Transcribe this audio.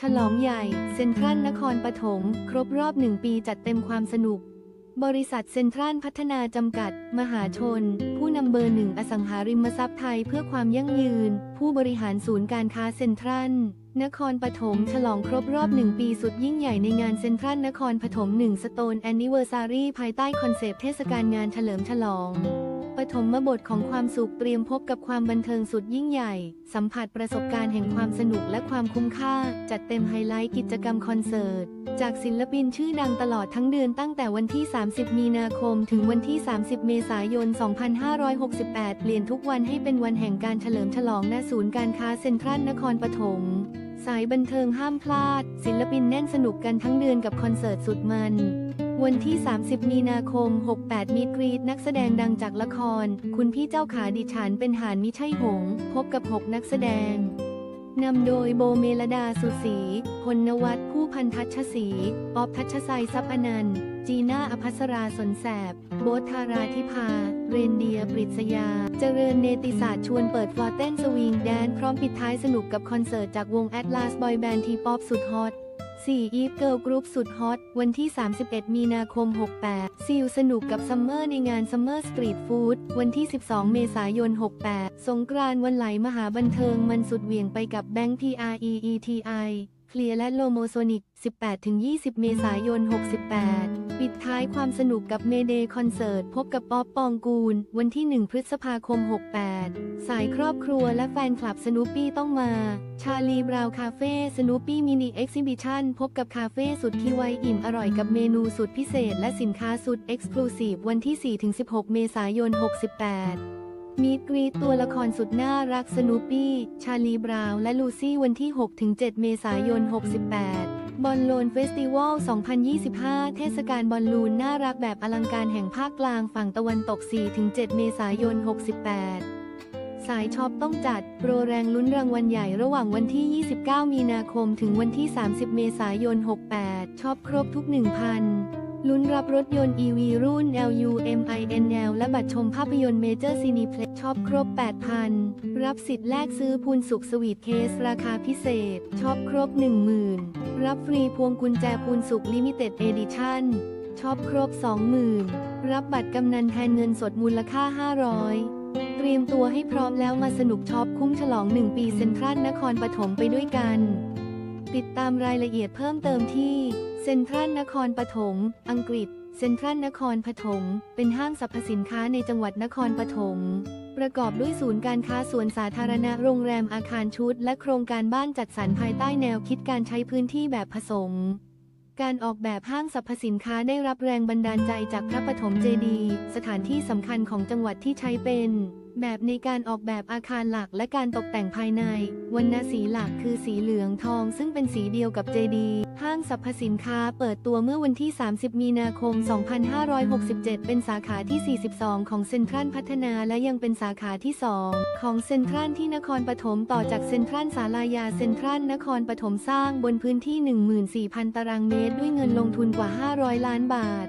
ฉลองใหญ่ เซ็นทรัลนครปฐมครบรอบหนึ่งปีจัดเต็มความสนุก บริษัทเซ็นทรัลพัฒนาจำกัด มหาชน ผู้นำเบอร์หนึ่งอสังหาริมทรัพย์ไทยเพื่อความยั่งยืน ผู้บริหารศูนย์การค้าเซ็นทรัลนครปฐมฉลองครบรอบหนึ่งปีสุดยิ่งใหญ่ในงานเซ็นทรัลนครปฐม1 Stone Anniversary ภายใต้คอนเซปต์เทศกาลงานเฉลิมฉลอง ปฐมบทของความสุขเตรียมพบกับความบันเทิงสุดยิ่งใหญ่ สัมผัสประสบการณ์แห่งความสนุกและความคุ้มค่า จัดเต็มไฮไลท์กิจกรรมคอนเสิร์ต จากศิลปินชื่อดังตลอดทั้งเดือนตั้งแต่วันที่ 30 มีนาคม ถึงวันที่ 30 เมษายน 2568 เปลี่ยนทุกวันให้เป็นวันแห่งการเฉลิมฉลองณศูนย์การค้าเซ็นทรัลนครปฐมสายบันเทิงห้ามพลาด ศิลปินแน่นสนุกกันทั้งเดือนกับคอนเสิร์ตสุดมัน วันที่ 30 มีนาคม 68 มีดกรีดนักแสดงดังจากละคร คุณพี่เจ้าขาดิฉันเป็นหานมิใช่หง พบกับ 6 นักแสดง นำโดยโบเมลดาสุศรีพลนวัตผู้พันทัชศรีป๊อบทัชชัยทรัพย์อนันต์ จีน่าอภัสราสนแสบ โบธาราธิพาเรนเดียปริศยา เจริญเนติศาสตร์ชวนเปิดฟลอเต้นสวิงแดนพร้อมปิดท้ายสนุกกับคอนเสิร์ตจากวงแอ l ลาสบอยแบนด์ทีป๊อปสุดฮอต 4 อีฟเกิลกรุ๊ปสุดฮอต วันที่ 31 มีนาคม 68 ซิลสนุกกับซัมเมอร์ในงานซัมเมอร์สตรีทฟู้ดวันที่ 12 เมษายน 68 สงกรานต์วันไหลมหาบันเทิงมันสุดเหวี่ยงไปกับแบงค์ PREETI เคลียร์และโลโมโซนิก 18-20 เมษายน 68 ปิดท้ายความสนุกกับเมเดย์คอนเสิร์ต พบกับป๊อปปองกูล วันที่ 1 พฤษภาคม 68 สายครอบครัวและแฟนคลับสนูปี้ต้องมา ชาลีบราวน์คาเฟ่สนูปี้มินิเอ็กซิบิชันพบกับคาเฟ่สุดที่ไวอิ่มอร่อยกับเมนูสุดพิเศษ และสินค้าสุดเอ็กซ์คลูซีฟวันที่ 4-16 เมษายน 68 มีดกรีตัวละครสุดน่ารักสนูปี้ ชาลีบราวและลูซี่วันที่ 6-7 เมษายน 68 บอลโลนเฟสติวัล 2025 เทศกาลบอลลูนน่ารักแบบอลังการแห่งภาคกลางฝั่งตะวันตก 4-7 เมษายน 68สายช็อปต้องจัด โปรแรงลุ้นรางวัลใหญ่ระหว่างวันที่ 29 มีนาคมถึงวันที่ 30 เมษายน 68 ช็อปครบทุก 1,000 ลุ้นรับรถยนต์ EV รุ่น LUMINL และบัตรชมภาพยนตร์เมเจอร์ซีนีเพล็กช็อปครบ 8,000 รับสิทธิ์แลกซื้อพูนสุขสวีทเคส ราคาพิเศษช็อปครบ 10,000 รับฟรีพวงกุญแจพูนสุขลิมิเต็ดเอดิชั่นช็อปครบ 20,000 รับบัตรกำนันแทนเงินสดมูลค่า 500 เตรียมตัวให้พร้อมแล้วมาสนุกช็อปคุ้มฉลอง 1 ปีเซ็นทรัลนครปฐมไปด้วยกัน ติดตามรายละเอียดเพิ่มเติมที่เซ็นทรัลนครปฐม อังกฤษ เซ็นทรัลนครปฐม เป็นห้างสรรพสินค้าในจังหวัดนครปฐม ประกอบด้วยศูนย์การค้าสวนสาธารณะโรงแรมอาคารชุด และโครงการบ้านจัดสรรภายใต้แนวคิดการใช้พื้นที่แบบผสม การออกแบบห้างสรรพสินค้าได้รับแรงบันดาลใจจากพระปฐมเจดีย์สถานที่สำคัญของจังหวัดที่ใช้เป็น แบบในการออกแบบอาคารหลักและการตกแต่งภายในวรรณสีหลักคือสีเหลืองทอง ซึ่งเป็นสีเดียวกับเจดีย์ห้างสรรพสินค้าเปิดตัวเมื่อวันที่ 30 มีนาคม 2567 เป็นสาขาที่ 42 ของเซ็นทรัลพัฒนาและยังเป็นสาขาที่ 2 ของเซ็นทรัลที่นครปฐมต่อจากเซ็นทรัลศาลายาเซ็นทรัลนครปฐมสร้างบนพื้นที่ 14,000 ตารางเมตร ด้วยเงินลงทุนกว่า 500 ล้านบาท